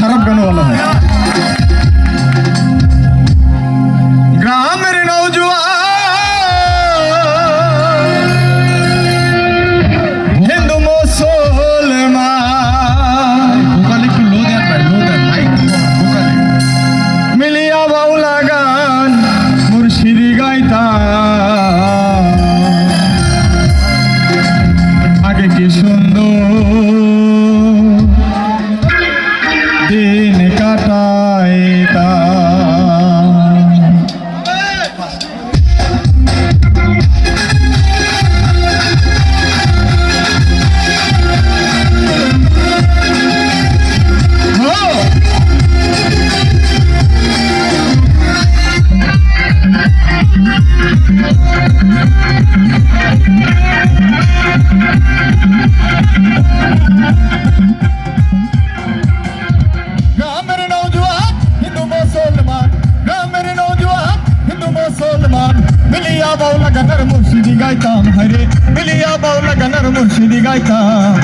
खराब गाना वाला है। গানার মুর্শিদি গাইতাম হরে মিলিয়া বাউলা গানার মুর্শিদি গাইতাম।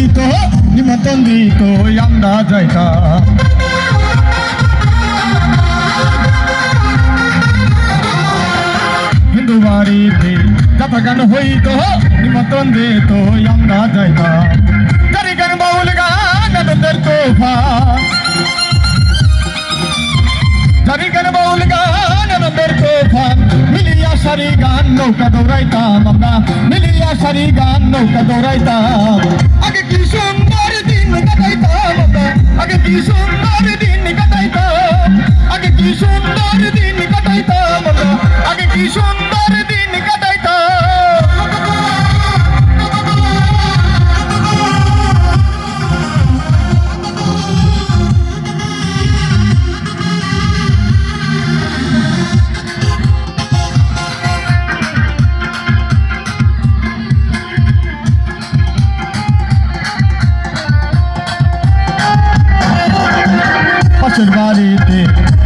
যাত্রা গান হইতো নিমন্ত্রণ দিত আমরা যাইতাম হিন্দু বাড়িতে যাত্রা গান হইতো নিমন্ত্রণ দিত আমরা যাইতাম গাড়ি গান বাউল গান আনন্দের তোফা গাড়ি গান বাউল গান আনন্দের তোফান মিলিয়া সারি গান নৌকা দৌড়াইতাম আমরা। মিলিয়া সারি গান নৌকা দৌড়াইতাম। আগে কি সুন্দর দিন কাটাইতাম আমরা। আগে কি সুন্দর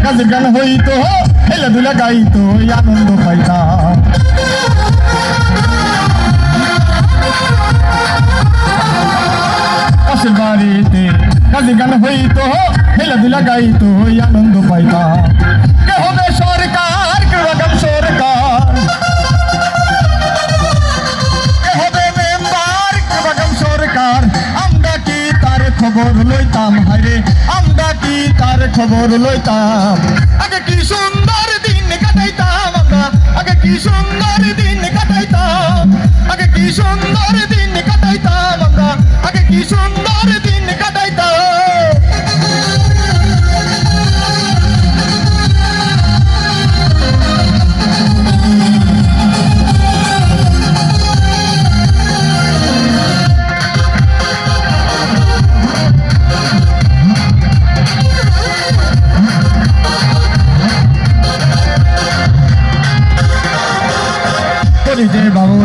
গাছের গান হইতো, খেলাধুলা গাইতো আনন্দ পাইতাম। পাশের বাড়িতে গাছের গান হইতো, খেলাধুলা গাইতো আনন্দ পাইতাম। তার খবর লইতাম। আগে কি সুন্দর দিন কাটাইতাম আমরা? আগে কি সুন্দর দিন কাটাইতাম? আগে কি সুন্দর দিন কাটাইতাম আমরা? আগে কি সুন্দর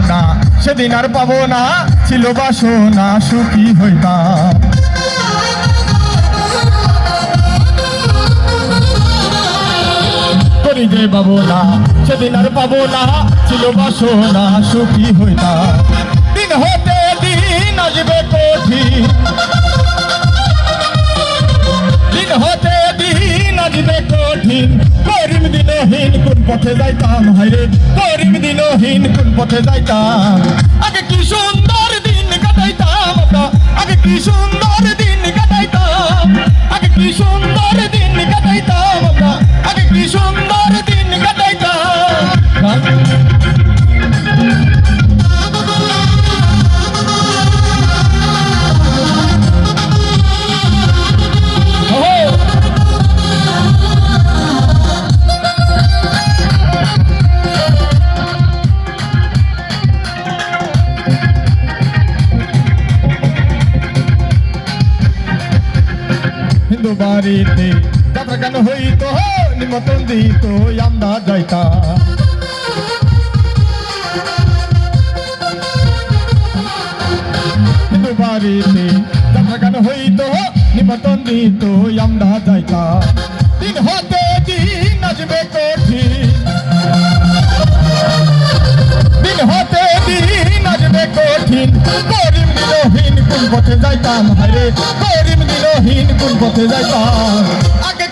না, সেদিন আর পাবো না, ছিল বাসনা সুখী হইতাম যে পাবো না সেদিন আর পাবো না, ছিল বাসনা সুখী হইতাম দিন হতে দিন আসবে কঠিন। দিন হতে আসবে কঠিন। করিম দিনহীন কোন পথে যাইতাম? হাইরে করিম দিনহীন কোন পথে যাইতাম? আগে কি সুন্দর দিন কাটাইতাম আগে কি সুন্দর দিন বাড়িতে যাত্রা গান হইতো, নিমন্ত্রণ দিত, আমরা যাইতাম। হিন্দু বাড়িতে যাত্রা গান হইতো, নিমন্ত্রণ দিত, আমরা যাইতাম। দিন হতে দিন আসবে কঠিন। দিন হতে দিন আসবে কঠিন। করিম দিনহীন কোন পথে যাইতাম? দিনহীন কোন পথে যাইতাম। আগে